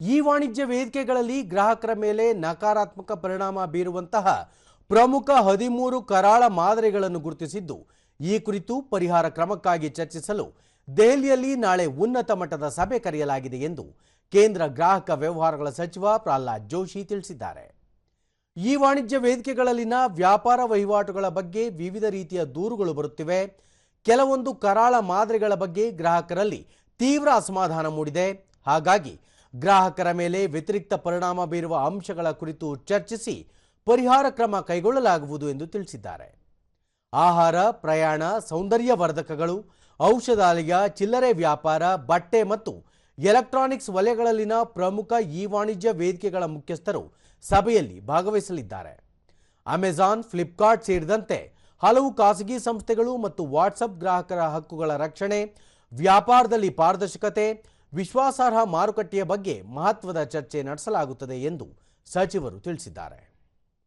ಈ ವಾಣಿಜ್ಯ ವೇದಿಕೆಗಳಲ್ಲಿ ಗ್ರಾಹಕರ ಮೇಲೆ ನಕಾರಾತ್ಮಕ ಪರಿಣಾಮ ಬೀರುವಂತಹ ಪ್ರಮುಖ ಹದಿಮೂರು ಕರಾಳ ಮಾದರಿಗಳನ್ನು ಗುರುತಿಸಿದ್ದು, ಈ ಕುರಿತು ಪರಿಹಾರ ಕ್ರಮಕ್ಕಾಗಿ ಚರ್ಚಿಸಲು ದೆಹಲಿಯಲ್ಲಿ ನಾಳೆ ಉನ್ನತ ಮಟ್ಟದ ಸಭೆ ಕರೆಯಲಾಗಿದೆ ಎಂದು ಕೇಂದ್ರ ಗ್ರಾಹಕ ವ್ಯವಹಾರಗಳ ಸಚಿವ ಪ್ರಹ್ಲಾದ್ ಜೋಶಿ ತಿಳಿಸಿದ್ದಾರೆ. ಈ ವಾಣಿಜ್ಯ ವೇದಿಕೆಗಳಲ್ಲಿನ ವ್ಯಾಪಾರ ವಹಿವಾಟುಗಳ ಬಗ್ಗೆ ವಿವಿಧ ರೀತಿಯ ದೂರುಗಳು ಬರುತ್ತಿವೆ. ಕೆಲವೊಂದು ಕರಾಳ ಮಾದರಿಗಳ ಬಗ್ಗೆ ಗ್ರಾಹಕರಲ್ಲಿ ತೀವ್ರ ಅಸಮಾಧಾನ ಮೂಡಿದೆ. ಹಾಗಾಗಿ ಗ್ರಾಹಕರ ಮೇಲೆ ವ್ಯತಿರಿಕ್ತ ಪರಿಣಾಮ ಬೀರುವ ಅಂಶಗಳ ಕುರಿತು ಚರ್ಚಿಸಿ ಪರಿಹಾರ ಕ್ರಮ ಕೈಗೊಳ್ಳಲಾಗುವುದು ಎಂದು ತಿಳಿಸಿದ್ದಾರೆ. ಆಹಾರ, ಪ್ರಯಾಣ ಸೌಂದರ್ಯವರ್ಧಕಗಳು ಔಷಧಾಲಯ, ಚಿಲ್ಲರೆ ವ್ಯಾಪಾರ, ಬಟ್ಟೆ ಮತ್ತು ಎಲೆಕ್ಟ್ರಾನಿಕ್ಸ್ ವಲಯಗಳಲ್ಲಿನ ಪ್ರಮುಖ ಈ ವಾಣಿಜ್ಯ ವೇದಿಕೆಗಳ ಮುಖ್ಯಸ್ಥರು ಸಭೆಯಲ್ಲಿ ಭಾಗವಹಿಸಲಿದ್ದಾರೆ. ಅಮೆಜಾನ್, ಫ್ಲಿಪ್ಕಾರ್ಟ್ ಸೇರಿದಂತೆ ಹಲವು ಖಾಸಗಿ ಸಂಸ್ಥೆಗಳು ಮತ್ತು ವಾಟ್ಸಪ್ ಗ್ರಾಹಕರ ಹಕ್ಕುಗಳ ರಕ್ಷಣೆ, ವ್ಯಾಪಾರದಲ್ಲಿ ಪಾರದರ್ಶಕತೆ ವಿಶ್ವಾಸಾರ್ಹ ಮಾರುಕಟ್ಟೆಯ ಬಗ್ಗೆ ಮಹತ್ವದ ಚರ್ಚೆ ನಡೆಸಲಾಗುತ್ತದೆ ಎಂದು ಸಚಿವರು ತಿಳಿಸಿದ್ದಾರೆ.